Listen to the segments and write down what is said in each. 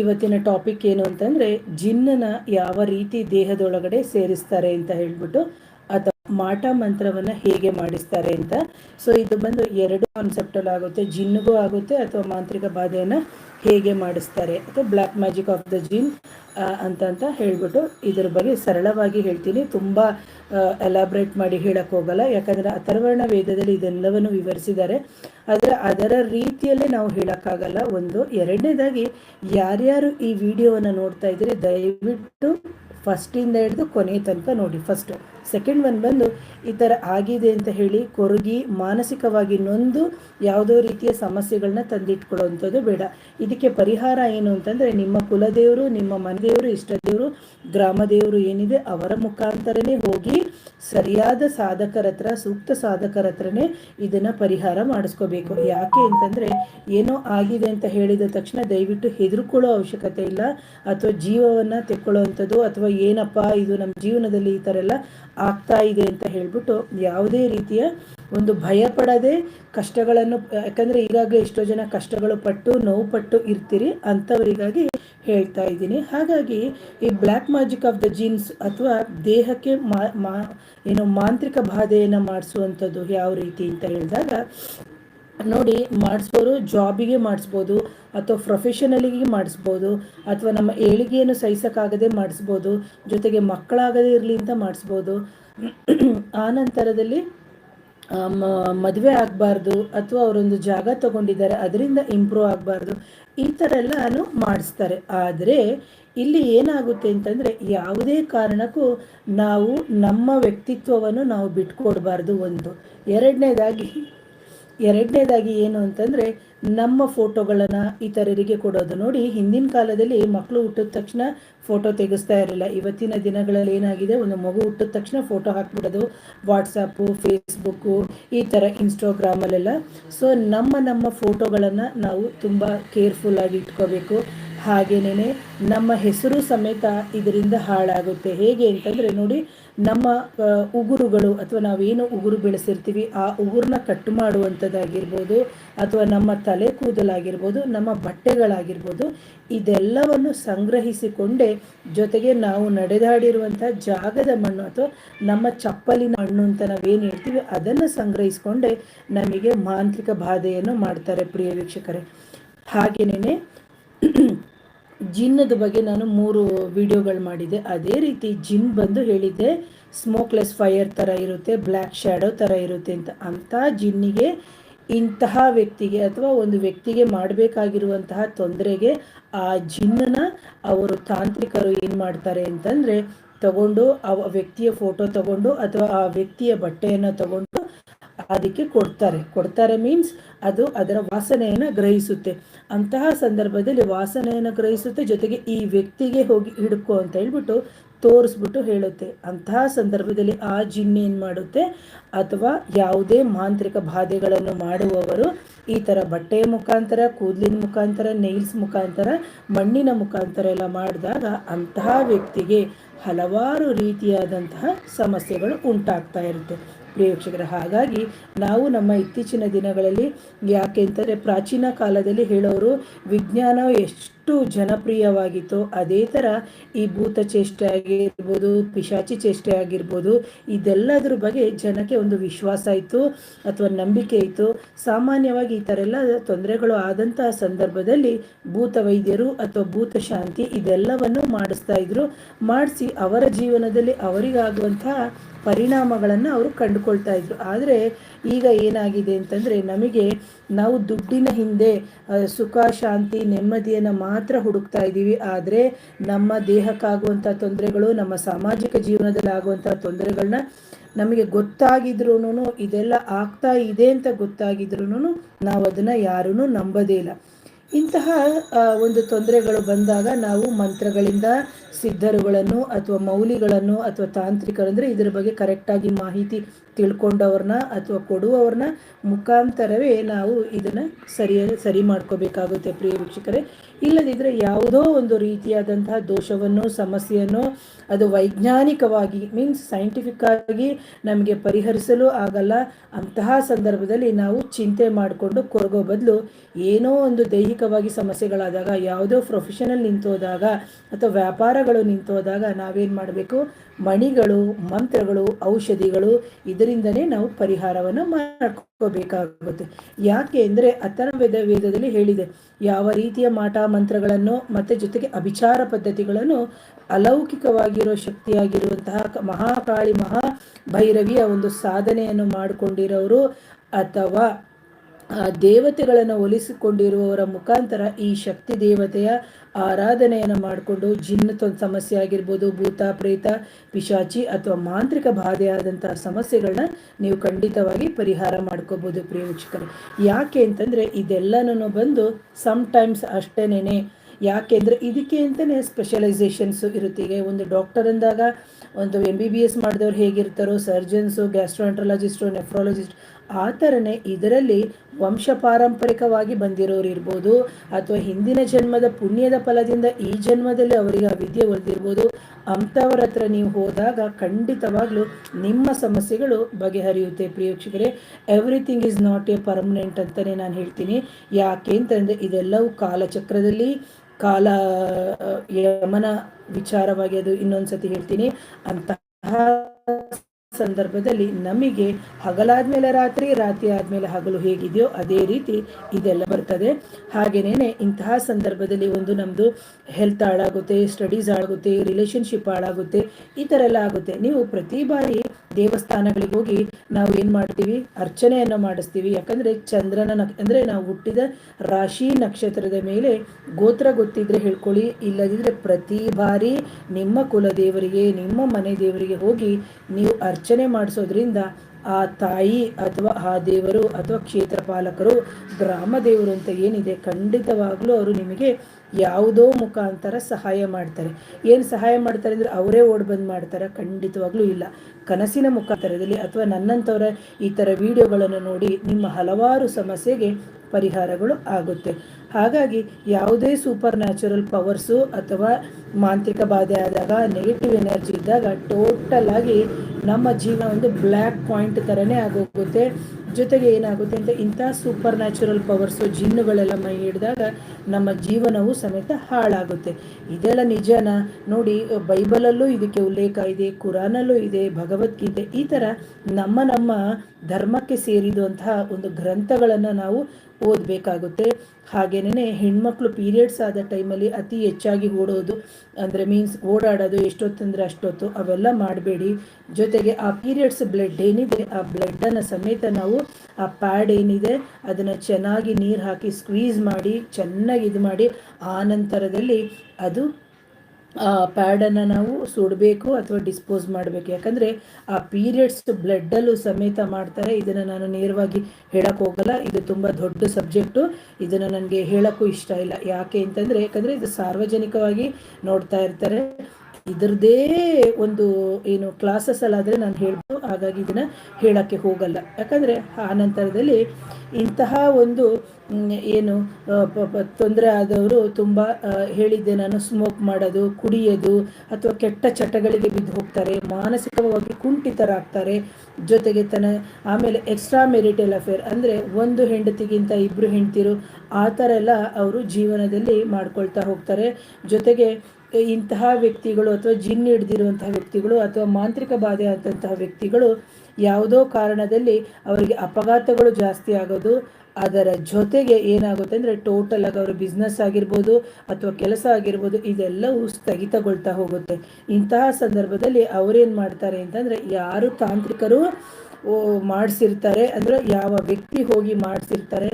ಇವತ್ತಿನ ಟಾಪಿಕ್ ಏನು ಅಂತಂದ್ರೆ ಜಿನ್ನನ ಯಾವ ರೀತಿ ದೇಹದೊಳಗಡೆ ಸೇರಿಸ್ತಾರೆ ಅಂತ ಹೇಳ್ಬಿಟ್ಟು, ಅಥವಾ ಮಾಟ ಮಂತ್ರವನ್ನು ಹೇಗೆ ಮಾಡಿಸ್ತಾರೆ ಅಂತ. ಸೊ ಇದು ಬಂದು ಎರಡು ಕಾನ್ಸೆಪ್ಟಲ್ಲಿ ಆಗುತ್ತೆ. ಜಿನ್ಗೂ ಆಗುತ್ತೆ ಅಥವಾ ಮಾಂತ್ರಿಕ ಬಾಧೆಯನ್ನು ಹೇಗೆ ಮಾಡಿಸ್ತಾರೆ ಅಥವಾ black magic of the jinn ಅಂತ ಅಂತ ಹೇಳ್ಬಿಟ್ಟು ಇದ್ರ ಬಗ್ಗೆ ಸರಳವಾಗಿ ಹೇಳ್ತೀನಿ. ತುಂಬ ಎಲಾಬ್ರೇಟ್ ಮಾಡಿ ಹೇಳಕ್ಕೆ ಹೋಗಲ್ಲ. ಯಾಕಂದರೆ ಅಥರ್ವರ್ಣ ವೇದದಲ್ಲಿ ಇದೆಲ್ಲವನ್ನು ವಿವರಿಸಿದ್ದಾರೆ. ಆದರೆ ಅದರ ರೀತಿಯಲ್ಲೇ ನಾವು ಹೇಳೋಕ್ಕಾಗಲ್ಲ. ಒಂದು, ಎರಡನೇದಾಗಿ ಯಾರ್ಯಾರು ಈ ವಿಡಿಯೋವನ್ನು ನೋಡ್ತಾ ಇದ್ದೀರಿ, ದಯವಿಟ್ಟು ಫಸ್ಟಿಂದ ಹಿಡಿದು ಕೊನೆ ತನಕ ನೋಡಿ. ಫಸ್ಟ್ ಸೆಕೆಂಡ್ ಒನ್ ಬಂದು ಈ ಥರ ಆಗಿದೆ ಅಂತ ಹೇಳಿ ಕೊರಗಿ ಮಾನಸಿಕವಾಗಿ ನೊಂದು ಯಾವುದೋ ರೀತಿಯ ಸಮಸ್ಯೆಗಳನ್ನ ತಂದಿಟ್ಕೊಳ್ಳೋವಂಥದ್ದು ಬೇಡ. ಇದಕ್ಕೆ ಪರಿಹಾರ ಏನು ಅಂತಂದರೆ ನಿಮ್ಮ ಕುಲದೇವರು, ನಿಮ್ಮ ಮನೆದೇವರು, ಇಷ್ಟದೇವರು, ಗ್ರಾಮ ದೇವರು ಏನಿದೆ ಅವರ ಮುಖಾಂತರನೇ ಹೋಗಿ ಸರಿಯಾದ ಸಾಧಕರ ಹತ್ರ, ಸೂಕ್ತ ಸಾಧಕರ ಹತ್ರನೇ ಇದನ್ನು ಪರಿಹಾರ ಮಾಡಿಸ್ಕೋಬೇಕು. ಯಾಕೆ ಅಂತಂದರೆ ಏನೋ ಆಗಿದೆ ಅಂತ ಹೇಳಿದ ತಕ್ಷಣ ದಯವಿಟ್ಟು ಹೆದರ್ಕೊಳ್ಳೋ ಅವಶ್ಯಕತೆ ಇಲ್ಲ. ಅಥವಾ ಜೀವವನ್ನು ತೆಕ್ಕೊಳ್ಳೋವಂಥದ್ದು ಅಥವಾ ಏನಪ್ಪ ಇದು ನಮ್ಮ ಜೀವನದಲ್ಲಿ ಈ ಥರ ಎಲ್ಲ ಆಗ್ತಾ ಇದೆ ಅಂತ ಹೇಳ್ಬಿಟ್ಟು ಯಾವುದೇ ರೀತಿಯ ಒಂದು ಭಯ ಪಡದೆ ಕಷ್ಟಗಳನ್ನು, ಯಾಕಂದರೆ ಈಗಾಗಲೇ ಎಷ್ಟೋ ಜನ ಕಷ್ಟಗಳು ಪಟ್ಟು, ನೋವು ಪಟ್ಟು ಇರ್ತೀರಿ ಅಂಥವರಿಗಾಗಿ ಹೇಳ್ತಾ ಇದ್ದೀನಿ. ಹಾಗಾಗಿ ಈ black magic of the genes ಅಥವಾ ದೇಹಕ್ಕೆ ಮಾ ಮಾ, ಏನು ಮಾಂತ್ರಿಕ ಬಾಧೆಯನ್ನು ಮಾಡಿಸುವಂಥದ್ದು ಯಾವ ರೀತಿ ಅಂತ ಹೇಳಿದಾಗ, ನೋಡಿ, ಮಾಡಿಸ್ಬೋದು, ಜಾಬಿಗೆ ಮಾಡಿಸ್ಬೋದು ಅಥವಾ ಪ್ರೊಫೆಷನಲಿಗೆ ಮಾಡಿಸ್ಬೋದು, ಅಥವಾ ನಮ್ಮ ಏಳಿಗೆಯನ್ನು ಸಹಿಸೋಕ್ಕಾಗದೆ ಮಾಡಿಸ್ಬೋದು, ಜೊತೆಗೆ ಮಕ್ಕಳಾಗದೇ ಇರಲಿ ಅಂತ ಮಾಡಿಸ್ಬೋದು. ಆ ನಂತರದಲ್ಲಿ ಮದುವೆ ಆಗಬಾರ್ದು ಅಥವಾ ಅವರೊಂದು ಜಾಗ ತಗೊಂಡಿದ್ದಾರೆ, ಅದರಿಂದ ಇಂಪ್ರೂವ್ ಆಗಬಾರ್ದು. ಈ ಥರ ಎಲ್ಲನೂ ಮಾಡಿಸ್ತಾರೆ. ಆದರೆ, ಇಲ್ಲಿ ಏನಾಗುತ್ತೆ ಅಂತಂದರೆ, ಯಾವುದೇ ಕಾರಣಕ್ಕೂ ನಾವು ನಮ್ಮ ವ್ಯಕ್ತಿತ್ವವನ್ನು ನಾವು ಬಿಟ್ಕೊಡ್ಬಾರ್ದು ಒಂದು. ಎರಡನೇದಾಗಿ ಎರಡನೇದಾಗಿ ಏನು ಅಂತಂದರೆ ನಮ್ಮ ಫೋಟೋಗಳನ್ನು ಇತರರಿಗೆ ಕೊಡೋದು. ನೋಡಿ, ಹಿಂದಿನ ಕಾಲದಲ್ಲಿ ಮಕ್ಕಳು ಹುಟ್ಟಿದ ತಕ್ಷಣ ಫೋಟೋ ತೆಗೆಸ್ತಾ ಇರಲಿಲ್ಲ. ಇವತ್ತಿನ ದಿನಗಳಲ್ಲಿ ಏನಾಗಿದೆ? ಒಂದು ಮಗು ಹುಟ್ಟಿದ ತಕ್ಷಣ ಫೋಟೋ ಹಾಕ್ಬಿಡೋದು. ವಾಟ್ಸಪ್ಪು ಫೇಸ್ಬುಕ್ಕು, ಈ ಥರ ಇನ್ಸ್ಟಾಗ್ರಾಮಲ್ಲೆಲ್ಲ. ಸೊ, ನಮ್ಮ ನಮ್ಮ ಫೋಟೋಗಳನ್ನು ನಾವು ತುಂಬ ಕೇರ್ಫುಲ್ಲಾಗಿ ಇಟ್ಕೋಬೇಕು. ಹಾಗೆಯೇ ನಮ್ಮ ಹೆಸರು ಸಮೇತ ಇದರಿಂದ ಹಾಳಾಗುತ್ತೆ. ಹೇಗೆ ಅಂತಂದರೆ ನೋಡಿ, ನಮ್ಮ ಉಗುರುಗಳು ಅಥವಾ ನಾವೇನು ಉಗುರು ಬೆಳೆಸಿರ್ತೀವಿ, ಆ ಉಗುರನ್ನ ಕಟ್ಟು ಮಾಡುವಂಥದ್ದಾಗಿರ್ಬೋದು, ಅಥವಾ ನಮ್ಮ ತಲೆ ಕೂದಲಾಗಿರ್ಬೋದು, ನಮ್ಮ ಬಟ್ಟೆಗಳಾಗಿರ್ಬೋದು, ಇದೆಲ್ಲವನ್ನು ಸಂಗ್ರಹಿಸಿಕೊಂಡೇ ಜೊತೆಗೆ ನಾವು ನಡೆದಾಡಿರುವಂಥ ಜಾಗದ ಮಣ್ಣು ಅಥವಾ ನಮ್ಮ ಚಪ್ಪಲಿನ ಮಣ್ಣು ಅಂತ ನಾವೇನು ಹೇಳ್ತೀವಿ, ಅದನ್ನು ಸಂಗ್ರಹಿಸಿಕೊಂಡೇ ನಮಗೆ ಮಾಂತ್ರಿಕ ಬಾಧೆಯನ್ನು ಮಾಡ್ತಾರೆ ಪ್ರಿಯ ವೀಕ್ಷಕರೇ. ಹಾಗೆಯೇ ಜಿನ್ನದ ಬಗ್ಗೆ ನಾನು ಮೂರು ವಿಡಿಯೋಗಳು ಮಾಡಿದೆ ಅದೇ ರೀತಿ ಜಿನ್ ಬಂದು ಹೇಳಿದ್ದೆ ಸ್ಮೋಕ್ಲೆಸ್ ಫೈರ್ ಥರ ಇರುತ್ತೆ ಬ್ಲ್ಯಾಕ್ ಶ್ಯಾಡೋ ಥರ ಇರುತ್ತೆ ಅಂತ. ಅಂಥ ಜಿನ್ನಿಗೆ ಇಂತಹ ವ್ಯಕ್ತಿಗೆ ಅಥವಾ ಒಂದು ವ್ಯಕ್ತಿಗೆ ಮಾಡಬೇಕಾಗಿರುವಂತಹ ತೊಂದರೆಗೆ ಆ ಜಿನ್ನನ ಅವರು ತಾಂತ್ರಿಕರು ಏನು ಮಾಡ್ತಾರೆ ಅಂತಂದರೆ, ತಗೊಂಡು ಆ ವ್ಯಕ್ತಿಯ ಫೋಟೋ ತಗೊಂಡು ಅಥವಾ ಆ ವ್ಯಕ್ತಿಯ ಬಟ್ಟೆಯನ್ನು ತಗೊಂಡು ಅದಕ್ಕೆ ಕೊಡ್ತಾರೆ. ಕೊಡ್ತಾರೆ ಮೀನ್ಸ್ ಅದು ಅದರ ವಾಸನೆಯನ್ನು ಗ್ರಹಿಸುತ್ತೆ. ಅಂತಹ ಸಂದರ್ಭದಲ್ಲಿ ವಾಸನೆಯನ್ನು ಗ್ರಹಿಸುತ್ತೆ, ಜೊತೆಗೆ ಈ ವ್ಯಕ್ತಿಗೆ ಹೋಗಿ ಹಿಡ್ಕೊ ಅಂತ ಹೇಳ್ಬಿಟ್ಟು ತೋರಿಸ್ಬಿಟ್ಟು ಹೇಳುತ್ತೆ. ಅಂತಹ ಸಂದರ್ಭದಲ್ಲಿ ಆ ಜಿನ್ ಏನು ಮಾಡುತ್ತೆ? ಅಥವಾ ಯಾವುದೇ ಮಾಂತ್ರಿಕ ಬಾಧೆಗಳನ್ನು ಮಾಡುವವರು ಈ ಥರ ಬಟ್ಟೆಯ ಮುಖಾಂತರ, ಕೂದಲಿನ ಮುಖಾಂತರ ನೈಲ್ಸ್ ಮುಖಾಂತರ, ಮಣ್ಣಿನ ಮುಖಾಂತರ ಎಲ್ಲ ಮಾಡಿದಾಗ ಅಂತಹ ವ್ಯಕ್ತಿಗೆ ಹಲವಾರು ರೀತಿಯಾದಂತಹ ಸಮಸ್ಯೆಗಳು ಉಂಟಾಗ್ತಾ ಇರುತ್ತೆ. ಪ್ರಿಯ ವೀಕ್ಷಕರ ಹಾಗಾಗಿ ನಾವು ನಮ್ಮ ಇತ್ತೀಚಿನ ದಿನಗಳಲ್ಲಿ ಯಾಕೆ ಅಂತಂದರೆ ಪ್ರಾಚೀನ ಕಾಲದಲ್ಲಿ ಹೇಳೋರು ವಿಜ್ಞಾನ ಎಷ್ಟು ಜನಪ್ರಿಯವಾಗಿತ್ತೋ ಅದೇ ಥರ ಈ ಭೂತ ಚೇಷ್ಟೆ ಆಗಿರ್ಬೋದು, ಪಿಶಾಚಿ ಚೇಷ್ಟೆ ಆಗಿರ್ಬೋದು, ಇದೆಲ್ಲದ್ರ ಬಗ್ಗೆ ಜನಕ್ಕೆ ಒಂದು ವಿಶ್ವಾಸ ಇತ್ತು ಅಥವಾ ನಂಬಿಕೆ ಇತ್ತು. ಸಾಮಾನ್ಯವಾಗಿ ಈ ಥರ ಎಲ್ಲ ತೊಂದರೆಗಳು ಆದಂತಹ ಸಂದರ್ಭದಲ್ಲಿ ಭೂತ ವೈದ್ಯರು ಅಥವಾ ಭೂತ ಶಾಂತಿ ಇದೆಲ್ಲವನ್ನು ಮಾಡಿಸ್ತಾ ಇದ್ರು. ಮಾಡಿಸಿ ಅವರ ಜೀವನದಲ್ಲಿ ಅವರಿಗಾಗುವಂತಹ ಪರಿಣಾಮಗಳನ್ನು ಅವರು ಕಂಡುಕೊಳ್ತಾ ಇದ್ರು. ಆದರೆ ಈಗ ಏನಾಗಿದೆ ಅಂತಂದರೆ ನಮಗೆ ನಾವು ದುಡ್ಡಿನ ಹಿಂದೆ ಸುಖ, ಶಾಂತಿ, ನೆಮ್ಮದಿಯನ್ನು ಮಾತ್ರ ಹುಡುಕ್ತಾ ಇದ್ದೀವಿ. ಆದರೆ ನಮ್ಮ ದೇಹಕ್ಕಾಗುವಂಥ ತೊಂದರೆಗಳು, ನಮ್ಮ ಸಾಮಾಜಿಕ ಜೀವನದಲ್ಲಿ ಆಗುವಂಥ ತೊಂದರೆಗಳನ್ನ ನಮಗೆ ಗೊತ್ತಾಗಿದ್ರೂ ಇದೆಲ್ಲ ಆಗ್ತಾ ಇದೆ ಅಂತ ಗೊತ್ತಾಗಿದ್ರೂ ನಾವು ಅದನ್ನು ಯಾರೂ ನಂಬೋದೇ ಇಲ್ಲ. ಇಂತಹ ಒಂದು ತೊಂದರೆಗಳು ಬಂದಾಗ ನಾವು ಮಂತ್ರಗಳಿಂದ ಸಿದ್ಧರುಗಳನ್ನು ಅಥವಾ ಮೌಲಿಗಳನ್ನು ಅಥವಾ ತಾಂತ್ರಿಕರಂದರೆ ಇದರ ಬಗ್ಗೆ ಕರೆಕ್ಟಾಗಿ ಮಾಹಿತಿ ತಿಳ್ಕೊಂಡವ್ರನ್ನ ಅಥವಾ ಕೊಡುವವ್ರನ್ನ ಮುಖಾಂತರವೇ ನಾವು ಇದನ್ನು ಸರಿಯ, ಸರಿ ಮಾಡ್ಕೋಬೇಕಾಗುತ್ತೆ ಪ್ರಿಯ ವೀಕ್ಷಕರೇ. ಇಲ್ಲದಿದ್ದರೆ ಯಾವುದೋ ಒಂದು ರೀತಿಯಾದಂತಹ ದೋಷವನ್ನು, ಸಮಸ್ಯೆಯನ್ನು, ಅದು ವೈಜ್ಞಾನಿಕವಾಗಿ ಮೀನ್ಸ್ ಸೈಂಟಿಫಿಕ್ ಆಗಿ ನಮಗೆ ಪರಿಹರಿಸಲು ಆಗಲ್ಲ. ಅಂತಹ ಸಂದರ್ಭದಲ್ಲಿ ನಾವು ಚಿಂತೆ ಮಾಡಿಕೊಂಡು ಕೊರಗೋ ಬದಲು ಏನೋ ಒಂದು ದೈಹಿಕವಾಗಿ ಸಮಸ್ಯೆಗಳಾದಾಗ, ಯಾವುದೋ ಪ್ರೊಫೆಷನಲ್ ನಿಂತೋದಾಗ ಅಥವಾ ವ್ಯಾಪಾರಗಳು ನಿಂತೋದಾಗ ನಾವೇನು ಮಾಡಬೇಕು? ಮಣಿಗಳು, ಮಂತ್ರಗಳು, ಔಷಧಿಗಳು, ಇದರಿಂದನೇ ನಾವು ಪರಿಹಾರವನ್ನು ಮಾಡ್ಕೋಬೇಕಾಗುತ್ತೆ. ಯಾಕೆ ಅಂದರೆ ಅಥರ್ವೇದ ವೇದದಲ್ಲಿ ಹೇಳಿದೆ, ಯಾವ ರೀತಿಯ ಮಾಟ ಮಂತ್ರಗಳನ್ನು ಮತ್ತು ಜೊತೆಗೆ ಅಭಿಚಾರ ಪದ್ಧತಿಗಳನ್ನು ಅಲೌಕಿಕವಾಗಿರೋ ಶಕ್ತಿಯಾಗಿರುವಂತಹ ಮಹಾಕಾಳಿ ಮಹಾ ಭೈರವಿಯ ಒಂದು ಸಾಧನೆಯನ್ನು ಮಾಡಿಕೊಂಡಿರೋರು ಅಥವಾ ದೇವತೆಗಳನ್ನು ಒಲಿಸಿಕೊಂಡಿರುವವರ ಮುಖಾಂತರ ಈ ಶಕ್ತಿ ದೇವತೆಯ ಆರಾಧನೆಯನ್ನು ಮಾಡಿಕೊಂಡು ಜಿನ್ನ ಸಮಸ್ಯೆ ಆಗಿರ್ಬೋದು ಭೂತ ಪ್ರೇತ ಪಿಶಾಚಿ ಅಥವಾ ಮಾಂತ್ರಿಕ ಬಾಧೆಯಾದಂತಹ ಸಮಸ್ಯೆಗಳನ್ನ ನೀವು ಖಂಡಿತವಾಗಿ ಪರಿಹಾರ ಮಾಡ್ಕೋಬೋದು ಪ್ರಿಯ ಯಾಕೆ ಅಂತಂದರೆ ಇದೆಲ್ಲನೂ ಬಂದು ಸಮ್ಟೈಮ್ಸ್ ಅಷ್ಟೇನೆ ಯಾಕೆಂದರೆ ಇದಕ್ಕೆ ಅಂತಲೇ ಸ್ಪೆಷಲೈಸೇಷನ್ಸು ಇರುತ್ತೆ. ಒಂದು ಡಾಕ್ಟರ್ ಅಂದಾಗ ಒಂದು ಎಂ ಬಿ ಬಿ ಎಸ್ ಮಾಡಿದವ್ರು ಹೇಗಿರ್ತಾರೋ ಸರ್ಜನ್ಸು ಗ್ಯಾಸ್ಟ್ರೋಂಟ್ರಾಲಜಿಸ್ಟು ನೆಫ್ರಾಲಜಿಸ್ಟ್ ಆ ಇದರಲ್ಲಿ ವಂಶ ಪಾರಂಪರಿಕವಾಗಿ ಬಂದಿರೋರು ಇರ್ಬೋದು ಅಥವಾ ಹಿಂದಿನ ಜನ್ಮದ ಪುಣ್ಯದ ಫಲದಿಂದ ಈ ಜನ್ಮದಲ್ಲಿ ಅವರಿಗೆ ಆ ವಿದ್ಯೆ ಒಲಿದಿರ್ಬೋದು, ಅಂಥವ್ರ ಹತ್ರ ನೀವು ಹೋದಾಗ ಖಂಡಿತವಾಗ್ಲೂ ನಿಮ್ಮ ಸಮಸ್ಯೆಗಳು ಬಗೆಹರಿಯುತ್ತೆ. ಪ್ರಿಯೋಕ್ಷಕರೇ everything is not a permanent ಅಂತಲೇ ನಾನು ಹೇಳ್ತೀನಿ. ಯಾಕೆ ಅಂತಂದರೆ ಇದೆಲ್ಲವೂ ಕಾಲಚಕ್ರದಲ್ಲಿ, ಕಾಲ ಯಮನ ವಿಚಾರವಾಗಿ ಅದು ಇನ್ನೊಂದು ಸತಿ ಹೇಳ್ತೀನಿ. ಅಂತಹ ಸಂದರ್ಭದಲ್ಲಿ ನಮಗೆ ಹಗಲಾದ್ಮೇಲೆ ರಾತ್ರಿ ರಾತ್ರಿ ಆದ್ಮೇಲೆ ಹಗಲು ಹೇಗಿದೆಯೋ ಅದೇ ರೀತಿ ಇದೆಲ್ಲ ಬರ್ತದೆ. ಹಾಗೇನೇ ಇಂತಹ ಸಂದರ್ಭದಲ್ಲಿ ಒಂದು ನಮ್ಮದು ಹೆಲ್ತ್ ಹಾಳಾಗುತ್ತೆ ಸ್ಟಡೀಸ್ ಹಾಳಾಗುತ್ತೆ ರಿಲೇಶನ್ಶಿಪ್ ಹಾಳಾಗುತ್ತೆ, ಈ ಥರ ಎಲ್ಲ ಆಗುತ್ತೆ. ನೀವು ಪ್ರತಿ ಬಾರಿ ದೇವಸ್ಥಾನಗಳಿಗೆ ಹೋಗಿ ನಾವು ಏನು ಮಾಡ್ತೀವಿ? ಅರ್ಚನೆಯನ್ನು ಮಾಡಿಸ್ತೀವಿ. ಯಾಕಂದರೆ ಚಂದ್ರನ ಅಂದ್ರೆ ಅಂದರೆ ನಾವು ಹುಟ್ಟಿದ ರಾಶಿ ನಕ್ಷತ್ರದ ಮೇಲೆ ಗೋತ್ರ ಗೊತ್ತಿದ್ರೆ ಹೇಳ್ಕೊಳ್ಳಿ. ಇಲ್ಲದಿದ್ದರೆ ಪ್ರತಿ ಬಾರಿ ನಿಮ್ಮ ಕುಲದೇವರಿಗೆ, ನಿಮ್ಮ ಮನೆ ದೇವರಿಗೆ ಹೋಗಿ ನೀವು ಅರ್ಚನೆ ಮಾಡಿಸೋದ್ರಿಂದ ಆ ತಾಯಿ ಅಥವಾ ಆ ದೇವರು ಅಥವಾ ಕ್ಷೇತ್ರ ಪಾಲಕರು ಗ್ರಾಮ ದೇವರು ಅಂತ ಏನಿದೆ ಖಂಡಿತವಾಗ್ಲೂ ಅವರು ನಿಮಗೆ ಯಾವುದೋ ಮುಖಾಂತರ ಸಹಾಯ ಮಾಡ್ತಾರೆ. ಏನು ಸಹಾಯ ಮಾಡ್ತಾರೆ ಅಂದರೆ ಅವರೇ ಓಡ್ ಬಂದು ಮಾಡ್ತಾರೆ. ಖಂಡಿತವಾಗ್ಲೂ ಇಲ್ಲ. ಕನಸಿನ ಮುಖಾಂತರದಲ್ಲಿ ಅಥವಾ ನನ್ನಂಥವರ ಈ ಥರ ವಿಡಿಯೋಗಳನ್ನು ನೋಡಿ ನಿಮ್ಮ ಹಲವಾರು ಸಮಸ್ಯೆಗೆ ಪರಿಹಾರಗಳು ಆಗುತ್ತೆ. ಹಾಗಾಗಿ ಯಾವುದೇ ಸೂಪರ್ ನ್ಯಾಚುರಲ್ ಪವರ್ಸು ಅಥವಾ ಮಾಂತ್ರಿಕ ಬಾಧೆ ಆದಾಗ ನೆಗೆಟಿವ್ ಎನರ್ಜಿ ಇದ್ದಾಗ ಟೋಟಲ್ ಆಗಿ ನಮ್ಮ ಜೀವನ ಒಂದು ಬ್ಲ್ಯಾಕ್ ಪಾಯಿಂಟ್ ಥರನೇ ಆಗೋಗುತ್ತೆ. ಜೊತೆಗೆ ಏನಾಗುತ್ತೆ ಅಂತ ಇಂಥ ಸೂಪರ್ ನ್ಯಾಚುರಲ್ ಪವರ್ಸು ಜಿನ್ನುಗಳೆಲ್ಲ ಮೈ ಹಿಡಿದಾಗ ನಮ್ಮ ಜೀವನವು ಸಮೇತ ಹಾಳಾಗುತ್ತೆ. ಇದೆಲ್ಲ ನಿಜನ? ನೋಡಿ, ಬೈಬಲಲ್ಲೂ ಇದಕ್ಕೆ ಉಲ್ಲೇಖ ಇದೆ, ಕುರಾನಲ್ಲೂ ಇದೆ, ಭಗವದ್ಗೀತೆ, ಈ ಥರ ನಮ್ಮ ನಮ್ಮ ಧರ್ಮಕ್ಕೆ ಸೇರಿದಂತಹ ಒಂದು ಗ್ರಂಥಗಳನ್ನು ನಾವು ಓದಬೇಕಾಗುತ್ತೆ. ಹಾಗೇನೇ ಹೆಣ್ಮಕ್ಳು ಪೀರಿಯಡ್ಸ್ ಆದ ಟೈಮಲ್ಲಿ ಅತಿ ಹೆಚ್ಚಾಗಿ ಓಡೋದು, ಅಂದರೆ ಮೀನ್ಸ್ ಓಡಾಡೋದು, ಎಷ್ಟೊತ್ತಂದರೆ ಅಷ್ಟೊತ್ತು, ಅವೆಲ್ಲ ಮಾಡಬೇಡಿ. ಜೊತೆಗೆ ಆ ಪೀರಿಯಡ್ಸ್ ಬ್ಲಡ್ ಏನಿದೆ, ಆ ಬ್ಲಡ್ಡನ್ನು ಸಮೇತ ನಾವು ಆ ಪ್ಯಾಡ್ ಏನಿದೆ, ಅದನ್ನು ಚೆನ್ನಾಗಿ ನೀರು ಹಾಕಿ ಸ್ಕ್ವೀಸ್ ಮಾಡಿ, ಚೆನ್ನಾಗಿ ಇದು ಮಾಡಿ ಆ ನಂತರದಲ್ಲಿ ಅದು ಪ್ಯಾಡನ್ನು ನಾವು ಸುಡಬೇಕು ಅಥವಾ ಡಿಸ್ಪೋಸ್ ಮಾಡಬೇಕು. ಯಾಕಂದರೆ ಆ ಪೀರಿಯಡ್ಸ್ ಬ್ಲಡ್ಡಲ್ಲೂ ಸಮೇತ ಮಾಡ್ತಾರೆ. ಇದನ್ನು ನಾನು ನೇರವಾಗಿ ಹೇಳಕ್ಕೆ ಹೋಗಲ್ಲ. ಇದು ತುಂಬ ದೊಡ್ಡ ಸಬ್ಜೆಕ್ಟು ಇದನ್ನು ನನಗೆ ಹೇಳೋಕ್ಕೂ ಇಷ್ಟ ಇಲ್ಲ. ಯಾಕೆ ಅಂತಂದರೆ, ಯಾಕಂದರೆ ಇದು ಸಾರ್ವಜನಿಕವಾಗಿ ನೋಡ್ತಾ ಇರ್ತಾರೆ. ಇದರದೇ ಒಂದು ಏನು ಕ್ಲಾಸಸ್ ಅಲ್ಲಾದರೆ ನಾನು ಹೇಳ್ಬೋದು. ಹಾಗಾಗಿ ಇದನ್ನು ಹೇಳೋಕ್ಕೆ ಹೋಗಲ್ಲ. ಯಾಕಂದರೆ ಆ ನಂತರದಲ್ಲಿ ಇಂತಹ ಒಂದು ಏನು ತೊಂದರೆ ಆದವರು ತುಂಬ ಹೇಳಿದ್ದೆ ನಾನು ಸ್ಮೋಕ್ ಮಾಡೋದು, ಕುಡಿಯೋದು, ಅಥವಾ ಕೆಟ್ಟ ಚಟಗಳಿಗೆ ಬಿದ್ದು ಹೋಗ್ತಾರೆ, ಮಾನಸಿಕವಾಗಿ ಕುಂಠಿತರಾಗ್ತಾರೆ. ಜೊತೆಗೆ ತನ್ನ, ಆಮೇಲೆ ಎಕ್ಸ್ಟ್ರಾ ಮೆರಿಟಲ್ ಅಫೇರ್ ಅಂದರೆ ಒಂದು ಹೆಂಡತಿಗಿಂತ ಇಬ್ಬರು ಹೆಂಡತಿರು, ಆ ಥರ ಎಲ್ಲ ಅವರು ಜೀವನದಲ್ಲಿ ಮಾಡ್ಕೊಳ್ತಾ ಹೋಗ್ತಾರೆ. ಜೊತೆಗೆ ಇಂತಹ ವ್ಯಕ್ತಿಗಳು ಅಥವಾ ಜಿನ್ ಹಿಡ್ದಿರುವಂತಹ ವ್ಯಕ್ತಿಗಳು ಅಥವಾ ಮಾಂತ್ರಿಕ ಬಾಧೆ ಆದಂತಹ ವ್ಯಕ್ತಿಗಳು ಯಾವುದೋ ಕಾರಣದಲ್ಲಿ ಅವರಿಗೆ ಅಪಘಾತಗಳು ಜಾಸ್ತಿ ಆಗೋದು, ಅದರ ಜೊತೆಗೆ ಏನಾಗುತ್ತೆ ಅಂದರೆ ಟೋಟಲ್ ಆಗಿ ಅವರ ಬಿಸ್ನೆಸ್ ಆಗಿರ್ಬೋದು ಅಥವಾ ಕೆಲಸ ಆಗಿರ್ಬೋದು ಇದೆಲ್ಲವೂ ಸ್ಥಗಿತಗೊಳ್ತಾ ಹೋಗುತ್ತೆ. ಇಂತಹ ಸಂದರ್ಭದಲ್ಲಿ ಅವರೇನು ಮಾಡ್ತಾರೆ ಅಂತಂದರೆ ಯಾರು ತಾಂತ್ರಿಕರು ಮಾಡಿಸಿರ್ತಾರೆ ಅಂದರೆ ಯಾವ ವ್ಯಕ್ತಿ ಹೋಗಿ ಮಾಡಿಸಿರ್ತಾರೆ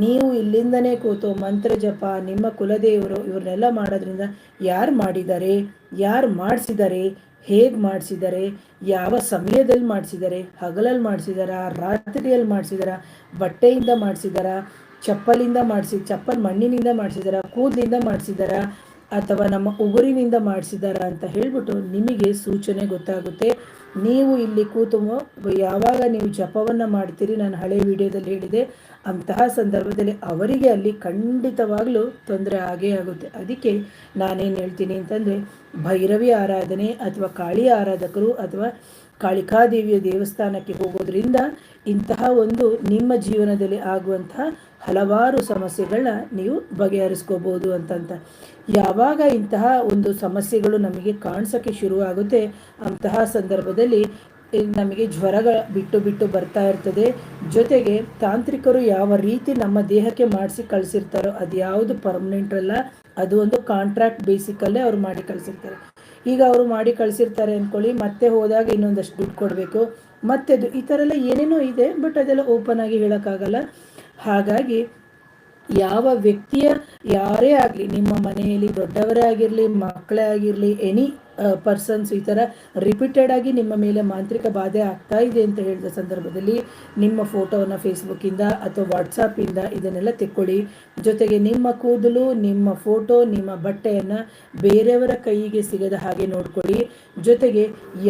ನೀವು ಇಲ್ಲಿಂದನೇ ಕೂತು ಮಂತ್ರ ಜಪ, ನಿಮ್ಮ ಕುಲದೇವರು ಇವ್ರನ್ನೆಲ್ಲ ಮಾಡೋದ್ರಿಂದ ಯಾರು ಮಾಡಿದ್ದಾರೆ ಯಾರು ಮಾಡಿಸಿದ್ದಾರೆ ಹೇಗೆ ಮಾಡಿಸಿದ್ದಾರೆ ಯಾವ ಸಮಯದಲ್ಲಿ ಮಾಡಿಸಿದ್ದಾರೆ ಹಗಲಲ್ಲಿ ಮಾಡಿಸಿದಾರ, ರಾತ್ರಿಯಲ್ಲಿ ಮಾಡಿಸಿದಾರ, ಬಟ್ಟೆಯಿಂದ ಮಾಡಿಸಿದಾರ, ಚಪ್ಪಲಿಂದ ಮಾಡಿಸಿ, ಚಪ್ಪಲ್ ಮಣ್ಣಿನಿಂದ ಮಾಡಿಸಿದಾರ, ಕೂದಲಿಂದ ಮಾಡಿಸಿದಾರ ಅಥವಾ ನಮ್ಮ ಉಗುರಿನಿಂದ ಮಾಡಿಸಿದಾರ ಅಂತ ಹೇಳ್ಬಿಟ್ಟು ನಿಮಗೆ ಸೂಚನೆ ಗೊತ್ತಾಗುತ್ತೆ. ನೀವು ಇಲ್ಲಿ ಕೂತು ಯಾವಾಗ ನೀವು ಜಪವನ್ನು ಮಾಡ್ತೀರಿ ನಾನು ಹಳೆ ವಿಡಿಯೋದಲ್ಲಿ ಹೇಳಿದೆ. ಅಂತಹ ಸಂದರ್ಭದಲ್ಲಿ ಅವರಿಗೆ ಅಲ್ಲಿ ಖಂಡಿತವಾಗಲೂ ತೊಂದರೆ ಆಗೇ ಆಗುತ್ತೆ. ಅದಕ್ಕೆ ನಾನೇನು ಹೇಳ್ತೀನಿ ಅಂತಂದರೆ, ಭೈರವಿ ಆರಾಧನೆ ಅಥವಾ ಕಾಳಿ ಆರಾಧಕರು ಅಥವಾ ಕಾಳಿಕಾದೇವಿಯ ದೇವಸ್ಥಾನಕ್ಕೆ ಹೋಗೋದ್ರಿಂದ ಇಂತಹ ಒಂದು ನಿಮ್ಮ ಜೀವನದಲ್ಲಿ ಆಗುವಂತಹ ಹಲವಾರು ಸಮಸ್ಯೆಗಳನ್ನ ನೀವು ಬಗೆಹರಿಸ್ಕೋಬೋದು ಅಂತಂತ. ಯಾವಾಗ ಇಂತಹ ಒಂದು ಸಮಸ್ಯೆಗಳು ನಮಗೆ ಕಾಣಿಸೋಕ್ಕೆ ಶುರುವಾಗುತ್ತೆ ಅಂತಹ ಸಂದರ್ಭದಲ್ಲಿ ನಮಗೆ ಜ್ವರಗಳ ಬಿಟ್ಟು ಬಿಟ್ಟು ಬರ್ತಾ ಇರ್ತದೆ. ಜೊತೆಗೆ ತಾಂತ್ರಿಕರು ಯಾವ ರೀತಿ ನಮ್ಮ ದೇಹಕ್ಕೆ ಮಾಡಿಸಿ ಕಳಿಸಿರ್ತಾರೋ ಅದು ಯಾವುದು ಪರ್ಮನೆಂಟ್ ಅಲ್ಲ, ಅದು ಒಂದು ಕಾಂಟ್ರಾಕ್ಟ್ ಬೇಸಿಕಲ್ಲೇ ಅವ್ರು ಮಾಡಿ ಕಳಿಸಿರ್ತಾರೆ. ಈಗ ಅವರು ಮಾಡಿ ಕಳಿಸಿರ್ತಾರೆ ಅಂದ್ಕೊಳ್ಳಿ ಮತ್ತೆ ಹೋದಾಗ ಇನ್ನೊಂದಷ್ಟು ದುಡ್ಡು ಕೊಡಬೇಕು, ಮತ್ತೆ ಈ ಥರ ಎಲ್ಲ ಏನೇನೋ ಇದೆ ಬಟ್ ಅದೆಲ್ಲ ಓಪನ್ ಆಗಿ ಹೇಳೋಕ್ಕಾಗಲ್ಲ. ಹಾಗಾಗಿ ಯಾವ ವ್ಯಕ್ತಿಯ ಯಾರೇ ಆಗಲಿ, ನಿಮ್ಮ ಮನೆಯಲ್ಲಿ ದೊಡ್ಡವರೇ ಆಗಿರಲಿ, ಮಕ್ಕಳೇ ಆಗಿರಲಿ ಎನಿ ಪರ್ಸನ್ಸ್ ಈ ಥರ ರಿಪೀಟೆಡ್ ಆಗಿ ನಿಮ್ಮ ಮೇಲೆ ಮಾಂತ್ರಿಕ ಬಾಧೆ ಆಗ್ತಾ ಇದೆ ಅಂತ ಹೇಳಿದ ಸಂದರ್ಭದಲ್ಲಿ ನಿಮ್ಮ ಫೋಟೋವನ್ನು ಫೇಸ್ಬುಕ್ಕಿಂದ ಅಥವಾ ವಾಟ್ಸಪ್ಪಿಂದ ಇದನ್ನೆಲ್ಲ ತೆಕ್ಕೊಳ್ಳಿ. ಜೊತೆಗೆ ನಿಮ್ಮ ಕೂದಲು, ನಿಮ್ಮ ಫೋಟೋ, ನಿಮ್ಮ ಬಟ್ಟೆಯನ್ನು ಬೇರೆಯವರ ಕೈಗೆ ಸಿಗದ ಹಾಗೆ ನೋಡ್ಕೊಳ್ಳಿ. ಜೊತೆಗೆ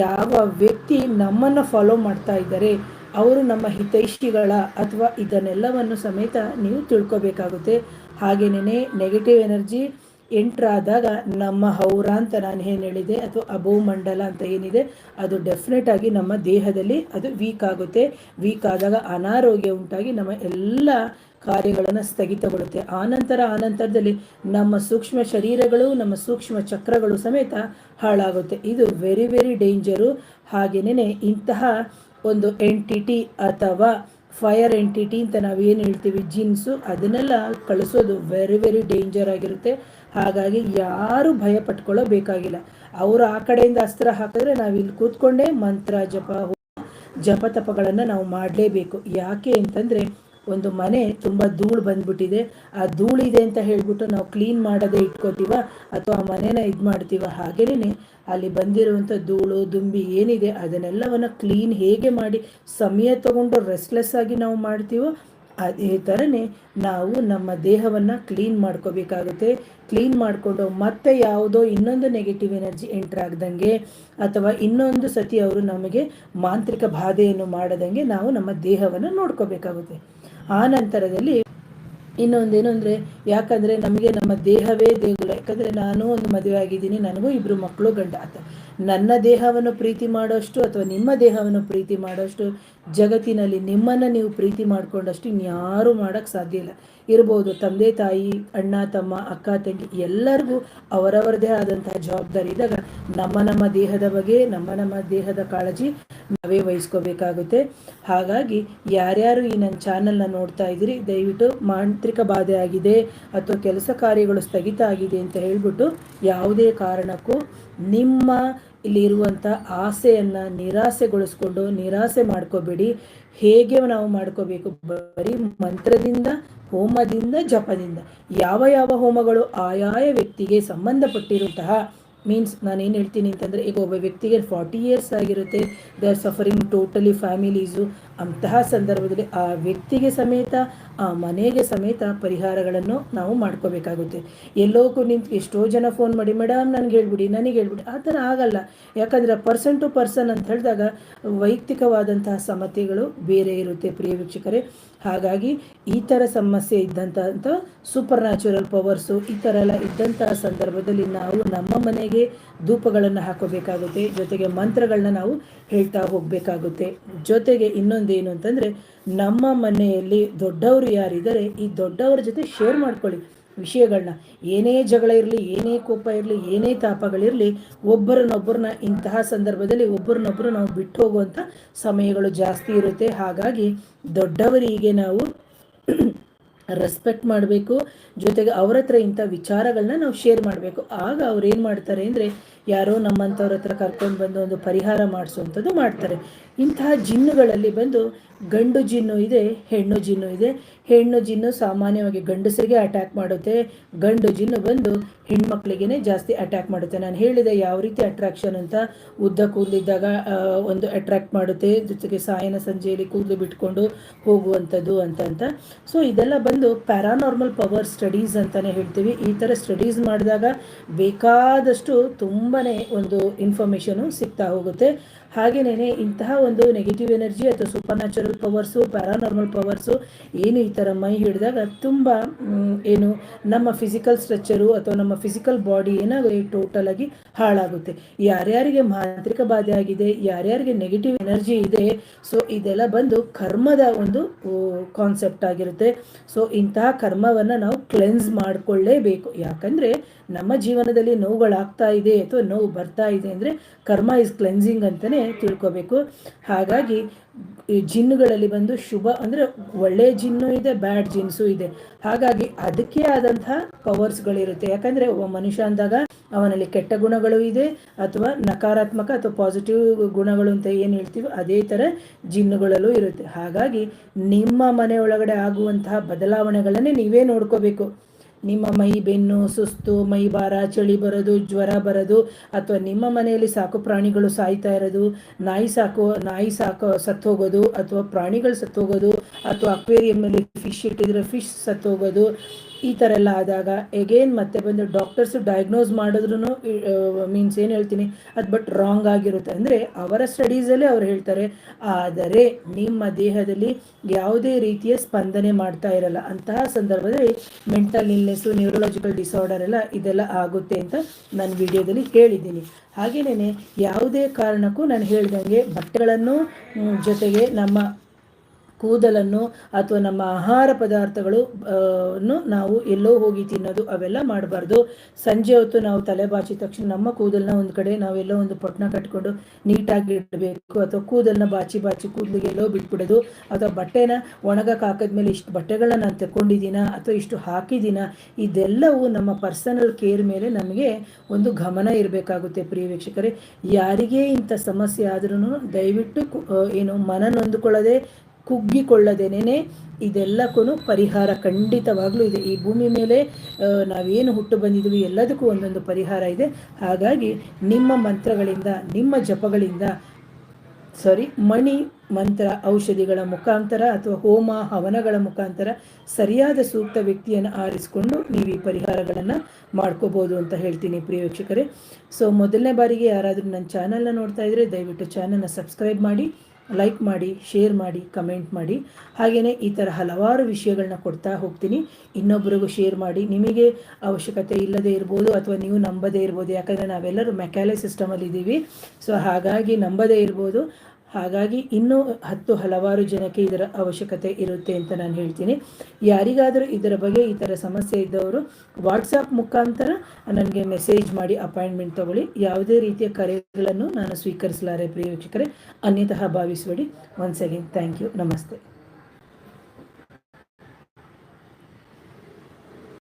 ಯಾವ ವ್ಯಕ್ತಿ ನಮ್ಮನ್ನು ಫಾಲೋ ಮಾಡ್ತಾ ಇದ್ದಾರೆ ಅವರು ನಮ್ಮ ಹಿತೈಷಿಗಳ ಅಥವಾ ಇದನ್ನೆಲ್ಲವನ್ನು ಸಮೇತ ನೀವು ತಿಳ್ಕೊಬೇಕಾಗುತ್ತೆ. ಹಾಗೆಯೇ ನೆಗೆಟಿವ್ ಎನರ್ಜಿ ಎಂಟ್ರಾದಾಗ ನಮ್ಮ ಹೌರ ಅಂತ ನಾನು ಏನು ಹೇಳಿದೆ, ಅಥವಾ ಅಬೋ ಮಂಡಲ ಅಂತ ಏನಿದೆ, ಅದು ಡೆಫಿನೆಟ್ ಆಗಿ ನಮ್ಮ ದೇಹದಲ್ಲಿ ಅದು ವೀಕ್ ಆಗುತ್ತೆ. ವೀಕ್ ಆದಾಗ ಅನಾರೋಗ್ಯ ಉಂಟಾಗಿ ನಮ್ಮ ಎಲ್ಲ ಕಾರ್ಯಗಳನ್ನು ಸ್ಥಗಿತಗೊಳ್ಳುತ್ತೆ. ಆನಂತರ ಆನಂತರದಲ್ಲಿ ನಮ್ಮ ಸೂಕ್ಷ್ಮ ಶರೀರಗಳು, ನಮ್ಮ ಸೂಕ್ಷ್ಮ ಚಕ್ರಗಳು ಸಮೇತ ಹಾಳಾಗುತ್ತೆ. ಇದು ವೆರಿ ವೆರಿ ಡೇಂಜರು ಹಾಗೆಯೇ ಇಂತಹ ಒಂದು ಎಂಟಿಟಿ ಅಥವಾ ಫೈರ್ ಎಂಟಿಟಿ ಅಂತ ನಾವು ಏನು ಹೇಳ್ತೀವಿ? ಜೀನ್ಸು ಅದನ್ನೆಲ್ಲ ಕಳಿಸೋದು ವೆರಿ ವೆರಿ ಡೇಂಜರ್ ಆಗಿರುತ್ತೆ. ಹಾಗಾಗಿ ಯಾರು ಭಯ ಪಟ್ಕೊಳ್ಳೋ ಬೇಕಾಗಿಲ್ಲ ಅವರು ಆ ಕಡೆಯಿಂದ ಅಸ್ತ್ರ ಹಾಕಿದ್ರೆ ನಾವು ಕೂತ್ಕೊಂಡೇ ಮಂತ್ರ ಜಪ ಜಪ ತಪಗಳನ್ನು ನಾವು ಮಾಡಲೇಬೇಕು. ಯಾಕೆ ಅಂತಂದರೆ ಒಂದು ಮನೆ ತುಂಬ ಧೂಳು ಬಂದ್ಬಿಟ್ಟಿದೆ. ಆ ಧೂಳಿದೆ ಅಂತ ಹೇಳ್ಬಿಟ್ಟು ನಾವು ಕ್ಲೀನ್ ಮಾಡೋದೇ ಇಟ್ಕೋತೀವ ಅಥವಾ ಆ ಮನೇನ ಇದು ಮಾಡ್ತೀವ? ಹಾಗೇನೆ ಅಲ್ಲಿ ಬಂದಿರುವಂಥ ಧೂಳು, ದುಂಬಿ ಏನಿದೆ ಅದನ್ನೆಲ್ಲವನ್ನು ಕ್ಲೀನ್ ಹೇಗೆ ಮಾಡಿ ಸಮಯ ತಗೊಂಡು ರೆಸ್ಟ್ಲೆಸ್ ಆಗಿ ನಾವು ಮಾಡ್ತೀವೋ ಅದೇ ಥರನೇ ನಾವು ನಮ್ಮ ದೇಹವನ್ನು ಕ್ಲೀನ್ ಮಾಡ್ಕೋಬೇಕಾಗುತ್ತೆ. ಕ್ಲೀನ್ ಮಾಡಿಕೊಂಡು ಮತ್ತೆ ಯಾವುದೋ ಇನ್ನೊಂದು ನೆಗೆಟಿವ್ ಎನರ್ಜಿ ಎಂಟ್ರ್ ಆಗ್ದಂಗೆ ಅಥವಾ ಇನ್ನೊಂದು ಸತಿ ಅವರು ನಮಗೆ ಮಾಂತ್ರಿಕ ಬಾಧೆಯನ್ನು ಮಾಡದಂಗೆ ನಾವು ನಮ್ಮ ದೇಹವನ್ನು ನೋಡ್ಕೋಬೇಕಾಗುತ್ತೆ. ಆ ನಂತರದಲ್ಲಿ ಇನ್ನೊಂದೇನು ಅಂದರೆ, ಯಾಕಂದರೆ ನಮಗೆ ನಮ್ಮ ದೇಹವೇ ದೇಗುಲ. ಯಾಕಂದರೆ ನಾನು ಒಂದು ಮದುವೆ ಆಗಿದ್ದೀನಿ, ನನಗೂ ಇಬ್ಬರು ಮಕ್ಕಳು ಗಂಡ. ಆತ ನನ್ನ ದೇಹವನ್ನು ಪ್ರೀತಿ ಮಾಡೋಷ್ಟು ಅಥವಾ ನಿಮ್ಮ ದೇಹವನ್ನು ಪ್ರೀತಿ ಮಾಡೋಷ್ಟು, ಜಗತ್ತಿನಲ್ಲಿ ನಿಮ್ಮನ್ನು ನೀವು ಪ್ರೀತಿ ಮಾಡಿಕೊಂಡಷ್ಟು ಇನ್ಯಾರೂ ಮಾಡೋಕ್ಕೆ ಸಾಧ್ಯ ಇಲ್ಲ. ಇರ್ಬೋದು. ತಂದೆ, ತಾಯಿ, ಅಣ್ಣ, ತಮ್ಮ, ಅಕ್ಕ, ತಂಗಿ ಎಲ್ಲರಿಗೂ ಅವರವರದೇ ಆದಂತಹ ಜವಾಬ್ದಾರಿ ಇದ್ದಾಗ ನಮ್ಮ ನಮ್ಮ ದೇಹದ ಬಗ್ಗೆ, ನಮ್ಮ ನಮ್ಮ ದೇಹದ ಕಾಳಜಿ ನಾವೇ ವಹಿಸ್ಕೋಬೇಕಾಗುತ್ತೆ. ಹಾಗಾಗಿ ಯಾರ್ಯಾರು ಈ ನನ್ನ ಚಾನಲ್ನ ನೋಡ್ತಾ ಇದ್ದೀರಿ, ದಯವಿಟ್ಟು ಮಾಂತ್ರಿಕ ಬಾಧೆ ಆಗಿದೆ ಅಥವಾ ಕೆಲಸ ಕಾರ್ಯಗಳು ಸ್ಥಗಿತ ಆಗಿದೆ ಅಂತ ಹೇಳ್ಬಿಟ್ಟು ಯಾವುದೇ ಕಾರಣಕ್ಕೂ ನಿಮ್ಮ ಇಲ್ಲಿ ಇರುವಂಥ ಆಸೆಯನ್ನು ನಿರಾಸೆಗೊಳಿಸ್ಕೊಂಡು, ನಿರಾಸೆ ಮಾಡ್ಕೋಬೇಡಿ. ಹೇಗೆ ನಾವು ಮಾಡ್ಕೋಬೇಕು? ಬರೀ ಮಂತ್ರದಿಂದ ಹೋಮದಿಂದ ಜಪದಿಂದ. ಯಾವ ಯಾವ ಹೋಮಗಳು ಆಯಾಯ ವ್ಯಕ್ತಿಗೆ ಸಂಬಂಧಪಟ್ಟಿರುವಂತಹ ಮೀನ್ಸ್ ನಾನು ಏನು ಹೇಳ್ತೀನಿ ಅಂತಂದರೆ, ಈಗ ಒಬ್ಬ ವ್ಯಕ್ತಿಗೆ ಫಾರ್ಟಿ ಇಯರ್ಸ್ ಆಗಿರುತ್ತೆ ದೇ ಸಫರಿಂಗ್ ಟೋಟಲಿ ಫ್ಯಾಮಿಲೀಸು ಅಂತಹ ಸಂದರ್ಭದಲ್ಲಿ ಆ ವ್ಯಕ್ತಿಗೆ ಸಮೇತ, ಆ ಮನೆಗೆ ಸಮೇತ ಪರಿಹಾರಗಳನ್ನು ನಾವು ಮಾಡ್ಕೋಬೇಕಾಗುತ್ತೆ. ಎಲ್ಲೋಕ್ಕೂ ನಿಂತು ಎಷ್ಟೋ ಜನ ಫೋನ್ ಮಾಡಿ ಮೇಡಮ್ ನನಗೆ ಹೇಳ್ಬಿಡಿ ನನಗೆ ಹೇಳ್ಬಿಡಿ. ಆ ಥರ ಆಗಲ್ಲ. ಯಾಕಂದರೆ ಪರ್ಸನ್ ಟು ಪರ್ಸನ್ ಅಂತ ಹೇಳಿದಾಗ, ವೈಯಕ್ತಿಕವಾದಂತಹ ಸಮಸ್ಯೆಗಳು ಬೇರೆ ಇರುತ್ತೆ, ಪ್ರಿಯ ವೀಕ್ಷಕರೇ. ಹಾಗಾಗಿ ಈ ಥರ ಸಮಸ್ಯೆ ಇದ್ದಂಥ ಸೂಪರ್ ನ್ಯಾಚುರಲ್ ಪವರ್ಸು ಈ ಥರ ಎಲ್ಲ ಇದ್ದಂತಹ ಸಂದರ್ಭದಲ್ಲಿ ನಾವು ನಮ್ಮ ಮನೆಗೆ ಧೂಪಗಳನ್ನು ಹಾಕೋಬೇಕಾಗುತ್ತೆ, ಜೊತೆಗೆ ಮಂತ್ರಗಳನ್ನ ನಾವು ಹೇಳ್ತಾ ಹೋಗಬೇಕಾಗುತ್ತೆ. ಜೊತೆಗೆ ಇನ್ನೊಂದೇನು ಅಂತಂದರೆ ನಮ್ಮ ಮನೆಯಲ್ಲಿ ದೊಡ್ಡವರು ಯಾರಿದ್ದಾರೆ, ಈ ದೊಡ್ಡವರ ಜೊತೆ ಶೇರ್ ಮಾಡ್ಕೊಳ್ಳಿ. ವಿಷಯಗಳನ್ನ ಏನೇ ಜಗಳ ಇರಲಿ, ಏನೇ ಕೋಪ ಇರಲಿ, ಏನೇ ತಾಪಗಳಿರಲಿ, ಒಬ್ಬರನ್ನೊಬ್ಬರನ್ನ ಇಂತಹ ಸಂದರ್ಭದಲ್ಲಿ ಒಬ್ಬರನ್ನೊಬ್ಬರು ನಾವು ಬಿಟ್ಟು ಹೋಗುವಂಥ ಸಮಯಗಳು ಜಾಸ್ತಿ ಇರುತ್ತೆ. ಹಾಗಾಗಿ ದೊಡ್ಡವರಿಗೆ ನಾವು ರೆಸ್ಪೆಕ್ಟ್ ಮಾಡಬೇಕು. ಜೊತೆಗೆ ಅವ್ರ ಹತ್ರ ಇಂಥ ವಿಚಾರಗಳನ್ನ ನಾವು ಶೇರ್ ಮಾಡಬೇಕು. ಆಗ ಅವ್ರು ಏನು ಮಾಡ್ತಾರೆ ಅಂದರೆ ಯಾರೋ ನಮ್ಮಂಥವ್ರ ಹತ್ರ ಕರ್ಕೊಂಡು ಬಂದು ಒಂದು ಪರಿಹಾರ ಮಾಡಿಸುವಂಥದ್ದು ಮಾಡ್ತಾರೆ. ಇಂತಹ ಜಿನ್ನುಗಳಲ್ಲಿ ಬಂದು ಗಂಡು ಜಿನ್ನು ಇದೆ, ಹೆಣ್ಣು ಜಿನ್ನು ಇದೆ. ಹೆಣ್ಣು ಜಿನ್ನು ಸಾಮಾನ್ಯವಾಗಿ ಗಂಡಸರಿಗೆ ಅಟ್ಯಾಕ್ ಮಾಡುತ್ತೆ. ಗಂಡು ಜಿನ್ನು ಬಂದು ಹೆಣ್ಮಕ್ಳಿಗೆ ಜಾಸ್ತಿ ಅಟ್ಯಾಕ್ ಮಾಡುತ್ತೆ. ನಾನು ಹೇಳಿದೆ ಯಾವ ರೀತಿ ಅಟ್ರಾಕ್ಷನ್ ಅಂತ. ಉದ್ದ ಕೂದಲಿದ್ದಾಗ ಒಂದು ಅಟ್ರಾಕ್ಟ್ ಮಾಡುತ್ತೆ. ಜೊತೆಗೆ ಸಾಯನ ಸಂಜೆಯಲ್ಲಿ ಕೂದಲು ಬಿಟ್ಕೊಂಡು ಹೋಗುವಂಥದ್ದು ಅಂತ ಸೊ ಇದೆಲ್ಲ ಬಂದು ಪ್ಯಾರಾನಾರ್ಮಲ್ ಪವರ್ ಸ್ಟಡೀಸ್ ಅಂತಲೇ ಹೇಳ್ತೀವಿ. ಈ ಥರ ಸ್ಟಡೀಸ್ ಮಾಡಿದಾಗ ಬೇಕಾದಷ್ಟು ತುಂಬಾ ಒಂದು ಇನ್ಫಾರ್ಮೇಷನು ಸಿಗ್ತಾ ಹೋಗುತ್ತೆ. ಹಾಗೆಯೇ ಇಂತಹ ಒಂದು ನೆಗೆಟಿವ್ ಎನರ್ಜಿ ಅಥವಾ supernatural powers paranormal powers ಏನು ಈ ಥರ ಮೈ ಹಿಡಿದಾಗ ತುಂಬ ಏನು ನಮ್ಮ ಫಿಸಿಕಲ್ ಸ್ಟ್ರಕ್ಚರು ಅಥವಾ ನಮ್ಮ ಫಿಸಿಕಲ್ ಬಾಡಿ ಏನಾಗುತ್ತೆ ಟೋಟಲ್ ಆಗಿ ಹಾಳಾಗುತ್ತೆ. ಯಾರ್ಯಾರಿಗೆ ಮಾಂತ್ರಿಕ ಬಾಧೆ ಆಗಿದೆ, ಯಾರ್ಯಾರಿಗೆ ನೆಗೆಟಿವ್ ಎನರ್ಜಿ ಇದೆ ಸೊ ಇದೆಲ್ಲ ಬಂದು ಕರ್ಮದ ಒಂದು ಕಾನ್ಸೆಪ್ಟ್ ಆಗಿರುತ್ತೆ. ಸೊ ಇಂತಹ ಕರ್ಮವನ್ನು ನಾವು ಕ್ಲೆನ್ಸ್ ಮಾಡಿಕೊಳ್ಳೇಬೇಕು. ಯಾಕಂದರೆ ನಮ್ಮ ಜೀವನದಲ್ಲಿ ನೋವುಗಳಾಗ್ತಾ ಇದೆ ಅಥವಾ ನೋವು ಬರ್ತಾ ಇದೆ ಅಂದರೆ ಕರ್ಮ ಇಸ್ ಕ್ಲೆನ್ಸಿಂಗ್ ಅಂತಲೇ ತಿಳ್ಕೋಬೇಕು. ಹಾಗಾಗಿ ಈ ಜಿನ್ನುಗಳಲ್ಲಿ ಬಂದು ಶುಭ ಅಂದರೆ ಒಳ್ಳೆ ಜಿನ್ನು ಇದೆ, ಬ್ಯಾಡ್ ಜಿನ್ಸು ಇದೆ. ಹಾಗಾಗಿ ಅದಕ್ಕೆ ಆದಂತಹ ಪವರ್ಸ್ಗಳಿರುತ್ತೆ ಯಾಕಂದರೆ ಒಬ್ಬ ಮನುಷ್ಯ ಅಂದಾಗ ಅವನಲ್ಲಿ ಕೆಟ್ಟ ಗುಣಗಳು ಇದೆ ಅಥವಾ ನಕಾರಾತ್ಮಕ ಅಥವಾ ಪಾಸಿಟಿವ್ ಗುಣಗಳು ಅಂತ ಏನು ಹೇಳ್ತೀವಿ ಅದೇ ಥರ ಜಿನ್ನುಗಳಲ್ಲೂ ಇರುತ್ತೆ. ಹಾಗಾಗಿ ನಿಮ್ಮ ಮನೆ ಒಳಗಡೆ ಆಗುವಂತಹ ಬದಲಾವಣೆಗಳನ್ನೇ ನೀವೇ ನೋಡ್ಕೋಬೇಕು. ನಿಮ್ಮ ಮೈ ಬೆನ್ನು, ಸುಸ್ತು, ಮೈ ಭಾರ, ಚಳಿ ಬರೋದು, ಜ್ವರ ಬರೋದು, ಅಥವಾ ನಿಮ್ಮ ಮನೆಯಲ್ಲಿ ಸಾಕು ಪ್ರಾಣಿಗಳು ಸಾಯ್ತಾ ಇರೋದು, ನಾಯಿ ಸಾಕು ನಾಯಿ ಸಾಕು ಸತ್ತೋಗೋದು, ಅಥವಾ ಪ್ರಾಣಿಗಳು ಸತ್ತೋಗೋದು, ಅಥವಾ ಅಕ್ವೇರಿಯಮ್ಮಲ್ಲಿ ಫಿಶ್ ಇಟ್ಟಿದ್ರೆ ಫಿಶ್ ಸತ್ತೋಗೋದು ಈ ಥರ ಎಲ್ಲ ಆದಾಗ ಎಗೇನ್ ಮತ್ತೆ ಬಂದು ಡಾಕ್ಟರ್ಸು ಡಯಾಗ್ನೋಸ್ ಮಾಡಿದ್ರು ಮೀನ್ಸ್ ಏನು ಹೇಳ್ತೀನಿ, ಅದು ಬಟ್ ರಾಂಗ್ ಆಗಿರುತ್ತೆ. ಅಂದರೆ ಅವರ ಸ್ಟಡೀಸಲ್ಲೇ ಅವ್ರು ಹೇಳ್ತಾರೆ, ಆದರೆ ನಿಮ್ಮ ದೇಹದಲ್ಲಿ ಯಾವುದೇ ರೀತಿಯ ಸ್ಪಂದನೆ ಮಾಡ್ತಾ ಇರಲ್ಲ. ಅಂತಹ ಸಂದರ್ಭದಲ್ಲಿ ಮೆಂಟಲ್ ಇಲ್ನೆಸ್ಸು ನ್ಯೂರಲಾಜಿಕಲ್ ಡಿಸಾರ್ಡರ್ ಎಲ್ಲ ಇದೆಲ್ಲ ಆಗುತ್ತೆ ಅಂತ ನಾನು ವಿಡಿಯೋದಲ್ಲಿ ಹೇಳಿದ್ದೀನಿ ಹಾಗೆಯೇ ಯಾವುದೇ ಕಾರಣಕ್ಕೂ ನಾನು ಹೇಳ್ದಂಗೆ ಬಟ್ಟೆಗಳನ್ನು ಜೊತೆಗೆ ನಮ್ಮ ಕೂದಲನ್ನು ಅಥವಾ ನಮ್ಮ ಆಹಾರ ಪದಾರ್ಥಗಳು ನಾವು ಎಲ್ಲೋ ಹೋಗಿ ತಿನ್ನೋದು, ಅವೆಲ್ಲ ಮಾಡಬಾರ್ದು. ಸಂಜೆ ಹೊತ್ತು ನಾವು ತಲೆ ಬಾಚಿದ ತಕ್ಷಣ ನಮ್ಮ ಕೂದಲನ್ನ ಒಂದು ಕಡೆ ನಾವೆಲ್ಲೋ ಒಂದು ಪೊಟ್ನ ಕಟ್ಕೊಂಡು ನೀಟಾಗಿ ಇಡಬೇಕು. ಅಥವಾ ಕೂದಲನ್ನ ಬಾಚಿ ಬಾಚಿ ಕೂದಲಿಗೆ ಎಲ್ಲೋ ಬಿಟ್ಬಿಡೋದು. ಅಥವಾ ಬಟ್ಟೆನ ಒಣಗಕ್ಕೆ ಹಾಕಿದ್ಮೇಲೆ ಇಷ್ಟು ಬಟ್ಟೆಗಳನ್ನ ನಾನು ತಗೊಂಡಿದ್ದೀನ ಅಥವಾ ಇಷ್ಟು ಹಾಕಿದ್ದೀನ, ಇದೆಲ್ಲವೂ ನಮ್ಮ ಪರ್ಸನಲ್ ಕೇರ್ ಮೇಲೆ ನಮಗೆ ಒಂದು ಗಮನ ಇರಬೇಕಾಗುತ್ತೆ ಪ್ರಿಯ ವೀಕ್ಷಕರೇ. ಯಾರಿಗೇ ಇಂಥ ಸಮಸ್ಯೆ ಆದ್ರೂ ದಯವಿಟ್ಟು ಏನು ಮನ ನೊಂದುಕೊಳ್ಳದೆ ಕುಗ್ಗಿಕೊಳ್ಳದೇನೆ ಇದೆಲ್ಲಕ್ಕೂ ಪರಿಹಾರ ಖಂಡಿತವಾಗ್ಲೂ ಇದೆ. ಈ ಭೂಮಿ ಮೇಲೆ ನಾವೇನು ಹುಟ್ಟು ಬಂದಿದ್ದೀವಿ ಎಲ್ಲದಕ್ಕೂ ಒಂದೊಂದು ಪರಿಹಾರ ಇದೆ. ಹಾಗಾಗಿ ನಿಮ್ಮ ಮಂತ್ರಗಳಿಂದ, ನಿಮ್ಮ ಜಪಗಳಿಂದ ಸಾರಿ ಮಣಿ ಮಂತ್ರ ಔಷಧಿಗಳ ಮುಖಾಂತರ ಅಥವಾ ಹೋಮ ಹವನಗಳ ಮುಖಾಂತರ ಸರಿಯಾದ ಸೂಕ್ತ ವ್ಯಕ್ತಿಯನ್ನು ಆರಿಸಿಕೊಂಡು ನೀವು ಈ ಪರಿಹಾರಗಳನ್ನು ಮಾಡ್ಕೋಬೋದು ಅಂತ ಹೇಳ್ತೀನಿ ಪ್ರಿಯ ವೀಕ್ಷಕರೇ. ಸೊ ಮೊದಲನೇ ಬಾರಿಗೆ ಯಾರಾದರೂ ನನ್ನ ಚಾನಲ್ನ ನೋಡ್ತಾ ಇದ್ದರೆ ದಯವಿಟ್ಟು ಚಾನಲ್ನ ಸಬ್ಸ್ಕ್ರೈಬ್ ಮಾಡಿ. ಲೈಕ್ ಮಾಡಿ ಶೇರ್ ಮಾಡಿ ಕಮೆಂಟ್ ಮಾಡಿ. ಹಾಗೆಯೇ ಈ ಥರ ಹಲವಾರು ವಿಷಯಗಳನ್ನ ಕೊಡ್ತಾ ಹೋಗ್ತೀನಿ. ಇನ್ನೊಬ್ಬರಿಗೂ ಶೇರ್ ಮಾಡಿ. ನಿಮಗೆ ಅವಶ್ಯಕತೆ ಇಲ್ಲದೇ ಇರ್ಬೋದು ಅಥವಾ ನೀವು ನಂಬದೇ ಇರ್ಬೋದು. ಯಾಕಂದರೆ ನಾವೆಲ್ಲರೂ ಮೆಕ್ಯಾಲೆ ಸಿಸ್ಟಮಲ್ಲಿ ಇದ್ದೀವಿ. ಸೊ ಹಾಗಾಗಿ ನಂಬದೇ ಇರ್ಬೋದು. ಹಾಗಾಗಿ ಇನ್ನೂ ಹತ್ತು ಹಲವಾರು ಜನಕ್ಕೆ ಇದರ ಅವಶ್ಯಕತೆ ಇರುತ್ತೆ ಅಂತ ನಾನು ಹೇಳ್ತೀನಿ. ಯಾರಿಗಾದರೂ ಇದರ ಬಗ್ಗೆ ಈ ಥರ ಸಮಸ್ಯೆ ಇದ್ದವರು ವಾಟ್ಸಪ್ ಮುಖಾಂತರ ನನಗೆ ಮೆಸೇಜ್ ಮಾಡಿ ಅಪಾಯಿಂಟ್ಮೆಂಟ್ ತಗೊಳ್ಳಿ. ಯಾವುದೇ ರೀತಿಯ ಕರೆಗಳನ್ನು ನಾನು ಸ್ವೀಕರಿಸಲಾರೆ ಪ್ರಿಯ ವೀಕ್ಷಕರೇ. ಅನ್ಯತಃ ಭಾವಿಸಬೇಡಿ ಒನ್ಸ್ ಅಗೇನ್ ಥ್ಯಾಂಕ್ ಯು ನಮಸ್ತೆ.